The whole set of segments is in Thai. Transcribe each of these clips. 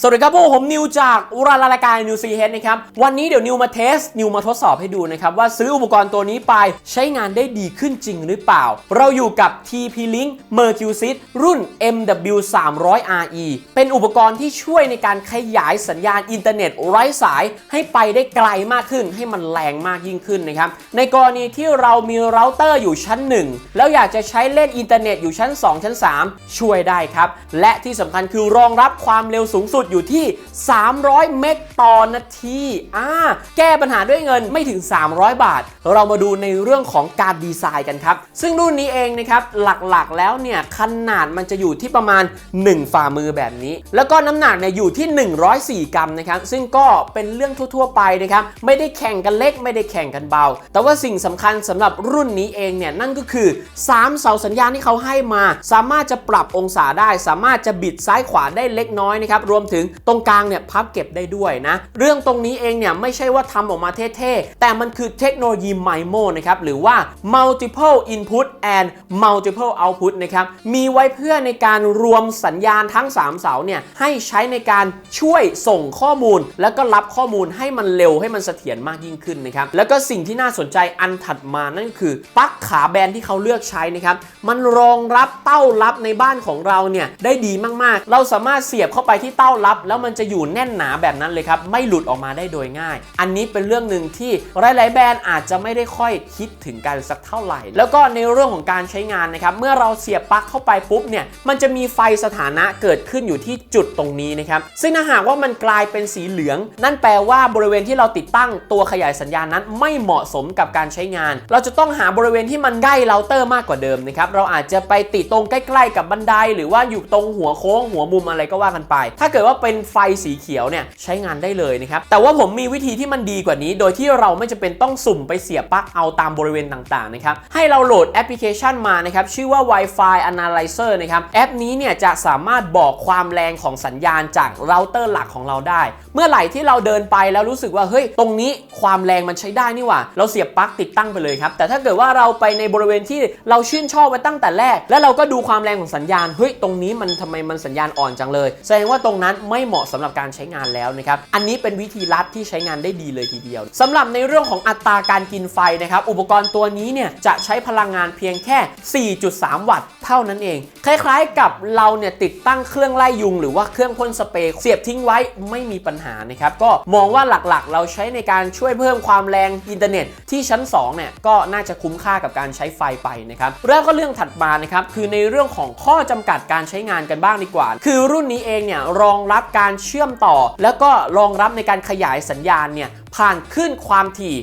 สวัสดีครับพวกผมนิวจากอุรารายการนิวซีเฮดนะครับ วันนี้เดี๋ยวนิวมาเทส นิวมาทดสอบให้ดูนะครับ ว่าซื้ออุปกรณ์ตัวนี้ไปใช้งานได้ดีขึ้นจริงหรือเปล่า เราอยู่กับ TP Link Mercusit รุ่น MW 3 0 0 RE เป็นอุปกรณ์ที่ช่วยในการขยายสัญญาณอินเทอร์เน็ตไร้สาย ให้ไปได้ไกลมากขึ้น ให้มันแรงมากยิ่งขึ้นนะครับ ในกรณีที่เรามีเราเตอร์อยู่ชั้น 1 แล้วอยากจะใช้เล่นอินเทอร์เน็ตอยู่ชั้น 2 ชั้น 3 ช่วยได้ครับและที่สำคัญคือรองรับความเร็วสูงสุดอยู่ที่ 300 เมกต่อนาทีอ่าแก้ปัญหาด้วยเงินไม่ถึง 300 บาท เรามาดูในเรื่องของการดีไซน์กันครับ ซึ่งรุ่นนี้เองนะครับ หลักๆแล้วเนี่ย ขนาดมันจะอยู่ที่ประมาณ 1 ฝ่ามือแบบนี้ แล้วก็น้ำหนักเนี่ยอยู่ที่ 104 กรัมนะครับ ซึ่งก็เป็นเรื่องทั่ว ๆ ไปนะครับ ไม่ได้แข่งกันเล็กไม่ได้แข่งกันเบา แต่ว่าสิ่งสำคัญสำหรับรุ่นนี้เองเนี่ยนั่นก็คือ 3 เสาสัญญาณที่เขาให้มา สามารถจะปรับองศาได้ สามารถจะบิดซ้ายขวาได้เล็กน้อยนะครับรวมถึงตรงกลางเนี่ยพับเก็บได้ด้วยนะ เรื่องตรงนี้เองเนี่ยไม่ใช่ว่าทำออกมาเท่ๆ แต่มันคือเทคโนโลยี MIMO นะครับ หรือว่า multiple input and multiple output นะครับ มีไว้เพื่อในการรวมสัญญาณทั้ง 3 เสาเนี่ยให้ใช้ในการช่วยส่งข้อมูล แล้วก็รับข้อมูลให้มันเร็วให้มันเสถียรมากยิ่งขึ้นนะครับ แล้วก็สิ่งที่น่าสนใจอันถัดมานั่นคือปลั๊กขาแบนที่เขาเลือกใช้นะครับ มันรองรับเต้ารับในบ้านของเราเนี่ยได้ดีมากๆ เราสามารถเสียบเข้าไปที่เต้ารับ แล้วมันจะอยู่แน่นหนาแบบนั้นเลยครับ ไม่หลุดออกมาได้โดยง่าย อันนี้เป็นเรื่องหนึ่งที่หลาย ๆ แบรนด์อาจจะไม่ได้ค่อยคิดถึงกันสักเท่าไหร่ แล้วก็ในเรื่องของการใช้งานนะครับเมื่อเราเสียบปลั๊กเข้าไปปุ๊บเนี่ยมันจะมีไฟสถานะเกิดขึ้นอยู่ที่จุดตรงนี้นะครับซึ่งถ้าหากว่ามันกลายเป็นสีเหลือง นั่นแปลว่าบริเวณที่เราติดตั้งตัวขยายสัญญาณนั้นไม่เหมาะสมกับการใช้งาน เราจะต้องหาบริเวณที่มันใกล้เราเตอร์มากกว่าเดิมนะครับเราอาจจะไปติดตรงใกล้ ๆ กับบันไดหรือว่าอยู่ตรงหัวโค้งหัวมุมอะไรก็ว่ากันไป ถ้าเกิดว่าเป็นไฟสีเขียวเนี่ยใช้งานได้เลยนะครับ แต่ว่าผมมีวิธีที่มันดีกว่านี้ โดยที่เราไม่จำเป็นต้องสุ่มไปเสียบปลั๊กเอาตามบริเวณต่างๆนะครับ ให้เราโหลดแอปพลิเคชันมานะครับ ชื่อว่า Wi-Fi Analyzer นะครับ แอปนี้เนี่ยจะสามารถบอกความแรงของสัญญาณจากเราเตอร์หลักของเราได้ เมื่อไหร่ที่เราเดินไปแล้วรู้สึกว่าเฮ้ยตรงนี้ความแรงมันใช้ได้นี่หว่า เราเสียบปลั๊กติดตั้งไปเลยครับ แต่ถ้าเกิดว่าเราไปในบริเวณที่เราชื่นชอบไว้ตั้งแต่แรก แล้วเราก็ดูความแรงของสัญญาณเฮ้ยตรงนี้มันทำไมมันสัญญาณอ่อนจังเลย แสดงว่าตรงนั้นไม่เหมาะสำหรับการใช้งานแล้วนะครับ อันนี้เป็นวิธีลัดที่ใช้งานได้ดีเลยทีเดียวสำหรับในเรื่องของอัตราการกินไฟนะครับ อุปกรณ์ตัวนี้เนี่ยจะใช้พลังงานเพียงแค่ 4.3 วัตต์เท่านั้นเอง คล้ายๆกับเราเนี่ยติดตั้งเครื่องไล่ยุง หรือว่าเครื่องพ่นสเปรย์เสียบทิ้งไว้ไม่มีปัญหานะครับ ก็มองว่าหลักๆ เราใช้ในการช่วยเพิ่มความแรงอินเทอร์เน็ตที่ชั้น2เนี่ยก็น่าจะคุ้มค่ากับการใช้ไฟไปนะครับแล้วก็เรื่องถัดมานะครับคือในเรื่องของข้อจำกัดการใช้งานกันบ้างดีกว่า คือรุ่นนี้เองเนี่ยรองรับการเชื่อมต่อ แล้วก็รองรับในการขยายสัญญาณเนี่ย ผ่านขึ้นความถี่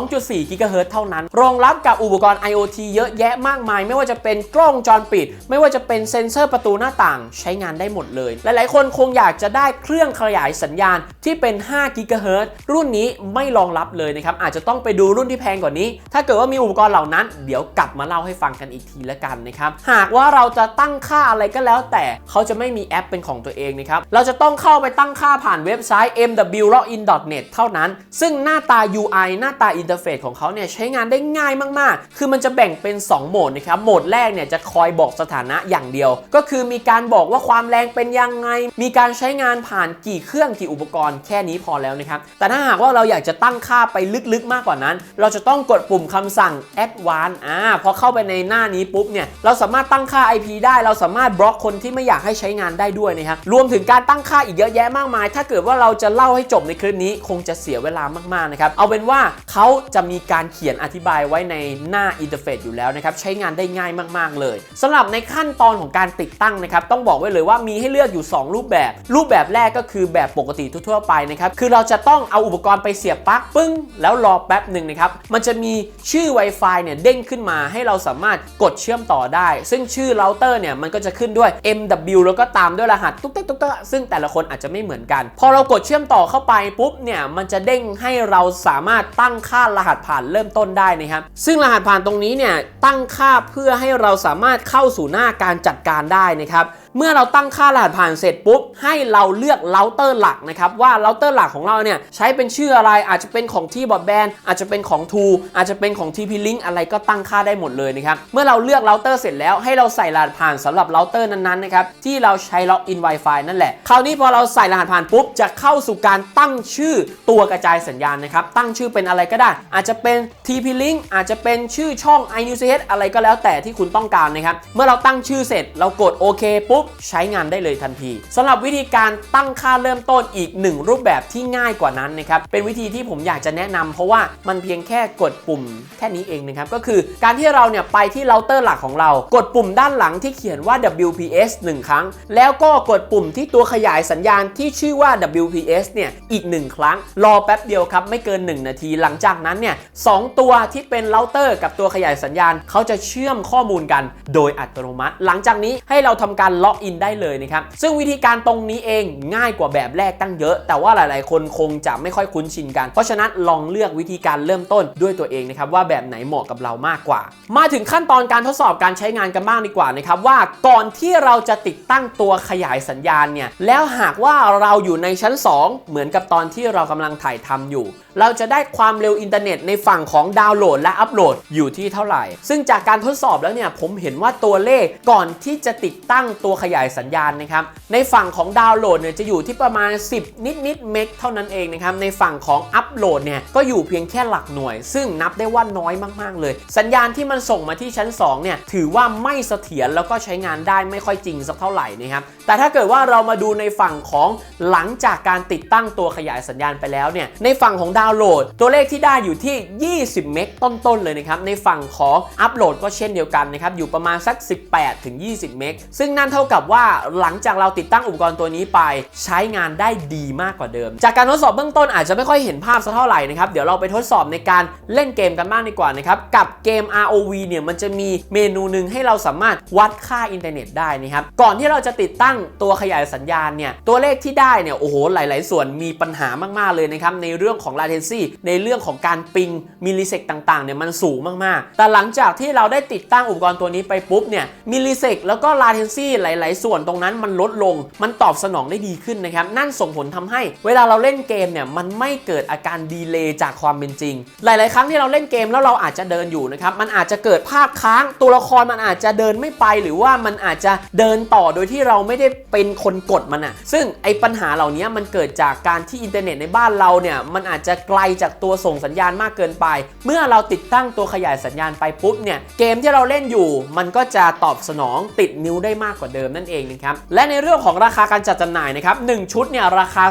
2.4 กิกะเฮิรตซ์เท่านั้น รองรับกับอุปกรณ์ IoT เยอะแยะมากมาย ไม่ว่าจะเป็นกล้องวงจรปิด ไม่ว่าจะเป็นเซ็นเซอร์ประตูหน้าต่าง ใช้งานได้หมดเลย หลายๆ คนคงอยากจะได้เครื่องขยายสัญญาณที่เป็น 5 กิกะเฮิรตซ์รุ่นนี้ไม่รองรับเลยนะครับ อาจจะต้องไปดูรุ่นที่แพงกว่านี้ ถ้าเกิดว่ามีอุปกรณ์เหล่านั้น เดี๋ยวกลับมาเล่าให้ฟังกันอีกทีละกันนะครับ หากว่าเราจะตั้งค่าอะไรก็แล้ว แต่เขาจะไม่มีแอปเป็นของตัวเองนะครับ เราจะต้องเข้าไปตั้งค่าผ่านเว็บไซต์ mwlogin.net เท่านั้นซึ่งหน้าตา UI หน้าตาอินเทอร์เฟซของเขาเนี่ยใช้งานได้ง่ายมากๆ คือมันจะแบ่งเป็น 2 โหมดนะครับ โหมดแรกเนี่ยจะคอยบอกสถานะอย่างเดียว ก็คือมีการบอกว่าความแรงเป็นยังไง มีการใช้งานผ่านกี่เครื่องกี่อุปกรณ์แค่นี้พอแล้วนะครับ แต่ถ้าหากว่าเราอยากจะตั้งค่าไปลึกๆมากกว่านั้น เราจะต้องกดปุ่มคำสั่ง advanced อ่าพอเข้าไปในหน้านี้ปุ๊บเนี่ยเราสามารถตั้งค่า IP ได้ เราสามารถบล็อกคนที่ไม่อยากให้ใช้งานได้ด้วยนะครับรวมถึงการตั้งค่าอีกเยอะแยะมากมาย ถ้าเกิดว่าเราจะเล่าให้จบในคลิปนี้คงจะเสียเวลามากๆนะครับเอาเป็นว่าเขาจะมีการเขียนอธิบายไว้ในหน้าอินเทอร์เฟซอยู่แล้วนะครับใช้งานได้ง่ายมากๆเลยสำหรับในขั้นตอนของการติดตั้งนะครับต้องบอกไว้เลยว่ามีให้เลือกอยู่ 2 รูปแบบ รูปแบบแรกก็คือแบบปกติทั่วๆไปนะครับคือเราจะต้องเอาอุปกรณ์ไปเสียบปลั๊กปึ้ง แล้วรอแป๊บหนึ่งนะครับมันจะมีชื่อ Wi-Fi เนี่ยเด้งขึ้นมาให้เราสามารถกดเชื่อมต่อได้ ซึ่งชื่อเราเตอร์เนี่ยมันก็จะขึ้นด้วย MW แล้วก็ตามด้วยรหัสตุ๊กตุ๊กตุ๊กตุ๊กซึ่งแต่ละคนอาจจะไม่เหมือนกัน พอเรากดเชื่อมต่อเข้าไปปุ๊บเนี่ยมันจะเด้งให้เราสามารถตั้งค่ารหัสผ่านเริ่มต้นได้นะครับ ซึ่งรหัสผ่านตรงนี้เนี่ยตั้งค่าเพื่อให้เราสามารถเข้าสู่หน้าการจัดการได้นะครับ เมื่อเราตั้งค่ารหัสผ่านเสร็จปุ๊บ ให้เราเลือกเราเตอร์หลักนะครับว่าเราเตอร์หลักของเราเนี่ยใช้เป็นชื่ออะไรอาจจะเป็นของที่บอดแบนอาจจะเป็นของ True อาจจะเป็นของ TP Link อะไรก็ตั้งค่าได้หมดเลยนะครับเมื่อเราเลือกเราเตอร์เสร็จแล้วให้เราใส่รหัสผ่านสำหรับเราเตอร์นั้นๆนะครับที่เราใช้ล็อกอิน Wi-Fi นั่นแหละคราวนี้พอเราใส่รหัสผ่านปุ๊บจะเข้าสู่การตั้งชื่อตัวกระจายสัญญาณนะครับตั้งชื่อเป็นอะไรก็ได้ อาจจะเป็น TP Link อาจจะเป็นชื่อช่อง iNewsH อะไรก็แล้วแต่ที่คุณต้องการนะครับเมื่อเราตั้งชื่อเสร็จเรากดโอเคปุ๊บใช้งานได้เลยทันทีสำหรับวิธีการตั้งค่าเริ่มต้นอีกหนึ่งรูปแบบที่ง่ายกว่านั้นนะครับเป็นวิธีที่ผมอยากจะแนะนำเพราะว่ามันเพียงแค่กดปุ่มแค่นี้เองนะครับก็คือการที่เราเนี่ยไปที่เราเตอร์หลักของเรา กดปุ่มด้านหลังที่เขียนว่า WPS 1 ครั้ง แล้วก็กดปุ่มที่ตัวขยายสัญญาณที่ชื่อว่า WPS เนี่ยอีก 1 ครั้ง รอแป๊บเดียวครับ ไม่เกิน 1 นาที หลังจากนั้นเนี่ยสองตัวที่เป็นเราเตอร์ กับตัวขยายสัญญาณ เขาจะเชื่อมข้อมูลกัน โดยอัตโนมัติ หลังจากนี้ให้เราทำการล็อกอินได้เลยนะครับ ซึ่งวิธีการตรงนี้เองง่ายกว่าแบบแรกตั้งเยอะ แต่ว่าหลาย ๆ คนคงจะไม่ค่อยคุ้นชินกัน เพราะฉะนั้นลองเลือกวิธีการเริ่มต้นด้วยตัวเองนะครับว่าแบบไหนเหมาะกับเรามากกว่า มาถึงขั้นตอนการทดสอบการใช้งานกันบ้างดีกว่านะครับว่าก่อนที่เราจะติดตั้งตัวขยายสัญญาณเนี่ยแล้วหากว่าเราอยู่ในชั้น 2 เหมือนกับตอนที่เรากำลังถ่ายทำอยู่ เราจะได้ความเร็วอินเทอร์เน็ตในฝั่งของดาวน์โหลดและอัปโหลดอยู่ที่เท่าไหร่ ซึ่งจากการทดสอบแล้วเนี่ยผมเห็นว่าตัวเลขก่อนที่จะติดตั้งตัวขยายสัญญาณนะครับ ในฝั่งของดาวน์โหลดเนี่ยจะอยู่ที่ประมาณ 10 นิดนิดเมกเท่านั้นเองนะครับ ในฝั่งของอัปโหลดเนี่ยก็อยู่เพียงแค่หลักหน่วย ซึ่งนับได้ว่าน้อยมาก ๆ เลย สัญญาณที่มันส่งมาที่ชั้น 2 เนี่ยถือว่าไม่เสถียรแล้วก็ใช้งานได้ไม่ค่อยจริงสักเท่าไหร่นะครับ แต่ถ้าเกิดว่าเรามาดูในฝั่งของหลังจากการติดตั้งตัวขยายสัญญาณไปแล้วเนี่ย ในฝั่งของดาวน์โหลด ตัวเลขที่ได้อยู่ที่ 20 เมกต้น ๆ เลยนะครับ ในฝั่งของอัปโหลดก็เช่นเดียวกันนะครับ อยู่ประมาณสัก 18 ถึง 20 เมก ซึ่งนั่นเท่ากับว่าหลังจากเราติดตั้งอุปกรณ์ตัวนี้ไปใช้งานได้ดีมากกว่าเดิม จากการทดสอบเบื้องต้นอาจจะไม่ค่อยเห็นภาพสักเท่าไหร่นะครับเดี๋ยวเราไปทดสอบในการเล่นเกมกันบ้างดีกว่านะครับกับเกม ROV เนี่ยมันจะมีเมนูหนึ่งให้เราสามารถวัดค่าอินเทอร์เน็ตได้นะครับก่อนที่เราจะติดตั้งตัวขยายสัญญาณเนี่ยตัวเลขที่ได้เนี่ยโอ้โหหลาย ๆ ส่วนมีปัญหามากๆเลยนะครับในเรื่องของ latency ในเรื่องของการปิงมิลลิเซกต่าง ๆ เนี่ยมันสูงมาก ๆ แต่หลังจากที่เราได้ติดตั้งอุปกรณ์ตัวนี้ไปปุ๊บเนี่ยมิลลิเซกแล้วก็ latency หลาย ๆ ส่วนตรงนั้นมันลดลง มันตอบสนองได้ดีขึ้นนะครับ นั่นส่งผลทำให้ เวลาเราเล่นเกมเนี่ยมันไม่เกิดอาการดีเลย์จากความเป็นจริง หลาย ๆ ครั้งที่เราเล่นเกมแล้วเราอาจจะเดินอยู่นะครับ มันอาจจะเกิดภาพค้าง ตัวละครมันอาจจะเดินไม่ไป หรือว่ามันอาจจะเดินต่อโดยที่เราไม่ได้เป็นคนกดมันอะซึ่งไอ้ปัญหาเหล่านี้มันเกิดจากการที่อินเทอร์เน็ตในบ้านเราเนี่ยมันอาจจะไกลจากตัวส่งสัญญาณมากเกินไป เมื่อเราติดตั้งตัวขยายสัญญาณไปปุ๊บเนี่ยเกมที่เราเล่นอยู่ มันก็จะตอบสนองติดนิ้วได้มากกว่าเดิมนั่นเองนะครับและในเรื่องของราคาการจัดจำหน่ายนะครับหนึ่งชุดเนี่ยราคา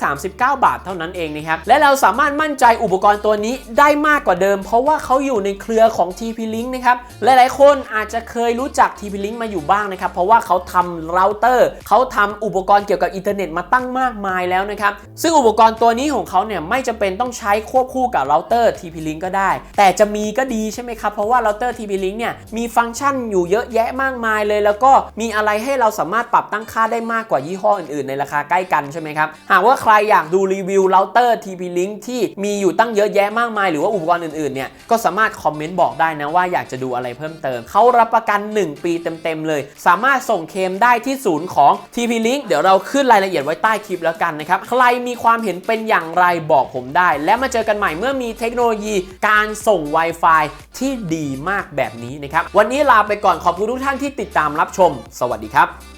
239 บาทเท่านั้นเองนะครับและเราสามารถมั่นใจอุปกรณ์ตัวนี้ได้มากกว่าเดิม เพราะว่าเขาอยู่ในเครือของ TP Link นะครับหลายๆ คนอาจจะเคยรู้จัก TP Link มาอยู่บ้างนะครับเพราะว่าเขาทำเราเตอร์เขาทำอุปกรณ์เกี่ยวกับอินเทอร์เน็ตมาตั้งมากมายแล้วนะครับซึ่งอุปกรณ์ตัวนี้ของเขาเนี่ยไม่จำเป็นต้องใช้ควบคู่กับเราเตอร์ TP Link ก็ได้ แต่จะมีก็ดีใช่ไหมครับเพราะว่าเราเตอร์ TP Link เนี่ยมีฟังก์ชันอยู่เยอะแยะมากมายเลย แล้วก็มีอะไรให้เราสามารถปรับตั้งค่าได้มากกว่ายี่ห้ออื่นๆ ในราคาใกล้กันใช่ไหมครับ หากว่าใครอยากดูรีวิวเราเตอร์ TP Link ที่มีอยู่ตั้งเยอะแยะมากมาย หรือว่าอุปกรณ์อื่นๆ เนี่ย ก็สามารถคอมเมนต์บอกได้นะว่าอยากจะดูอะไรเพิ่มเติม เขารับประกัน 1 ปีเต็มๆ เลย สามารถส่งเคมได้ที่ศูนย์ของ TP Link เดี๋ยวเราขึ้นรายละเอียดไว้ใต้คลิปแล้วกันนะครับ ใครมีความเห็นเป็นอย่างไรบอกผมได้ และมาเจอกันใหม่เมื่อมีเทคโนโลยีการส่ง Wi-Fi ที่ดีมากแบบนี้นะครับ วันนี้ลาไปก่อน ขอบคุณทุกท่านที่ติดตามรับชม สววัสดีครับ